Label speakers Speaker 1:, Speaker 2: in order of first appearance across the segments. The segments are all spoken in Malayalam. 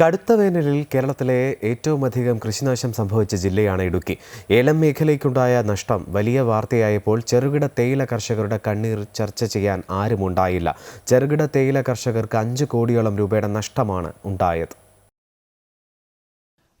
Speaker 1: കടുത്ത വേനലിൽ കേരളത്തിലെ ഏറ്റവും അധികം കൃഷിനാശം സംഭവിച്ച ജില്ലയാണ് ഇടുക്കി. ഏലം മേഖലയ്ക്കുണ്ടായ നഷ്ടം വലിയ വാർത്തയായപ്പോൾ ചെറുകിട തേയില കർഷകരുടെ കണ്ണീർ ചർച്ച ചെയ്യാൻ ആരുമുണ്ടായില്ല. ചെറുകിട തേയില കർഷകർക്ക് അഞ്ച് കോടിയോളം രൂപയുടെ നഷ്ടമാണ് ഉണ്ടായത്.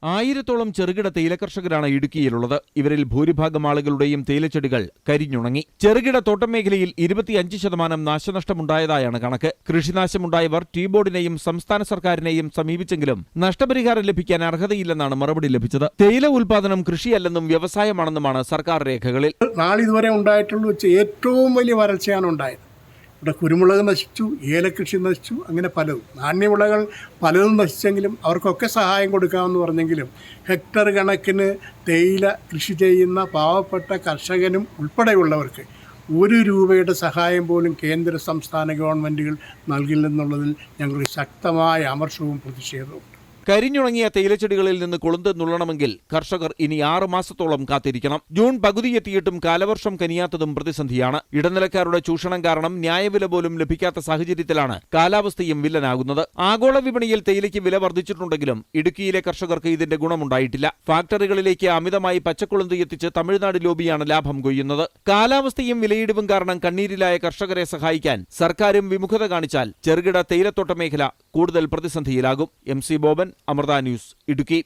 Speaker 2: ആയിരത്തോളം ചെറുകിട തേയില കർഷകരാണ് ഇടുക്കിയിലുള്ളത്. ഇവരിൽ ഭൂരിഭാഗം ആളുകളുടെയും തേയിലച്ചെടികൾ കരിഞ്ഞുണങ്ങി. ചെറുകിട തോട്ടം മേഖലയിൽ ഇരുപത്തിയഞ്ച് ശതമാനം നാശനഷ്ടമുണ്ടായതായാണ് കണക്ക്. കൃഷിനാശമുണ്ടായവർ ടീ ബോർഡിനെയും സംസ്ഥാന സർക്കാരിനെയും സമീപിച്ചെങ്കിലും നഷ്ടപരിഹാരം ലഭിക്കാൻ അർഹതയില്ലെന്നാണ് മറുപടി ലഭിച്ചത്. തേയില ഉൽപാദനം കൃഷിയല്ലെന്നും വ്യവസായമാണെന്നുമാണ് സർക്കാർ രേഖകളിൽ.
Speaker 3: നാളിതുവരെ ഉണ്ടായിട്ടുള്ള ഏറ്റവും വലിയ വരൾച്ചയാണ് ഉണ്ടായത്. ഇവിടെ കുരുമുളക് നശിച്ചു ഏലകൃഷി നശിച്ചു അങ്ങനെ പലതും. നാണ്യവിളകൾ പലതും നശിച്ചെങ്കിലും അവർക്കൊക്കെ സഹായം കൊടുക്കാമെന്ന് പറഞ്ഞെങ്കിലും ഹെക്ടർ കണക്കിന് തേയില കൃഷി ചെയ്യുന്ന പാവപ്പെട്ട കർഷകനും ഉൾപ്പെടെയുള്ളവർക്ക് ഒരു രൂപയുടെ സഹായം പോലും കേന്ദ്ര സംസ്ഥാന ഗവൺമെന്റുകൾ നൽകില്ലെന്നുള്ളതിൽ ഞങ്ങൾ ശക്തമായ അമർഷവും പ്രതിഷേധവും
Speaker 2: കരിഞ്ഞുണങ്ങിയ തേയിലച്ചെടികളിൽ നിന്ന് കൊളുന്ത് നുള്ളണമെങ്കിൽ കർഷകർ ഇനി ആറ് മാസത്തോളം കാത്തിരിക്കണം. ജൂൺ പകുതിയെത്തിയിട്ടും കാലവർഷം കനിയാത്തതും പ്രതിസന്ധിയാണ്. ഇടനിലക്കാരുടെ ചൂഷണം കാരണം ന്യായവില പോലും ലഭിക്കാത്ത സാഹചര്യത്തിലാണ് കാലാവസ്ഥയും വില്ലനാകുന്നത്. ആഗോള വിപണിയിൽ തേയിലയ്ക്ക് വില വർദ്ധിച്ചിട്ടുണ്ടെങ്കിലും ഇടുക്കിയിലെ കർഷകർക്ക് ഇതിന്റെ ഗുണമുണ്ടായിട്ടില്ല. ഫാക്ടറികളിലേക്ക് അമിതമായി പച്ചക്കൊളുന്ത് എത്തിച്ച് തമിഴ്നാട് ലോബിയാണ് ലാഭം കൊയ്യുന്നത്. കാലാവസ്ഥയും വിലയിടിവും കാരണം കണ്ണീരിലായ കർഷകരെ സഹായിക്കാൻ സർക്കാരും വിമുഖത കാണിച്ചാൽ ചെറുകിട തേയിലത്തോട്ട മേഖല കൂടുതൽ പ്രതിസന്ധിയിലാകും. M C Boban Amrita News Idukki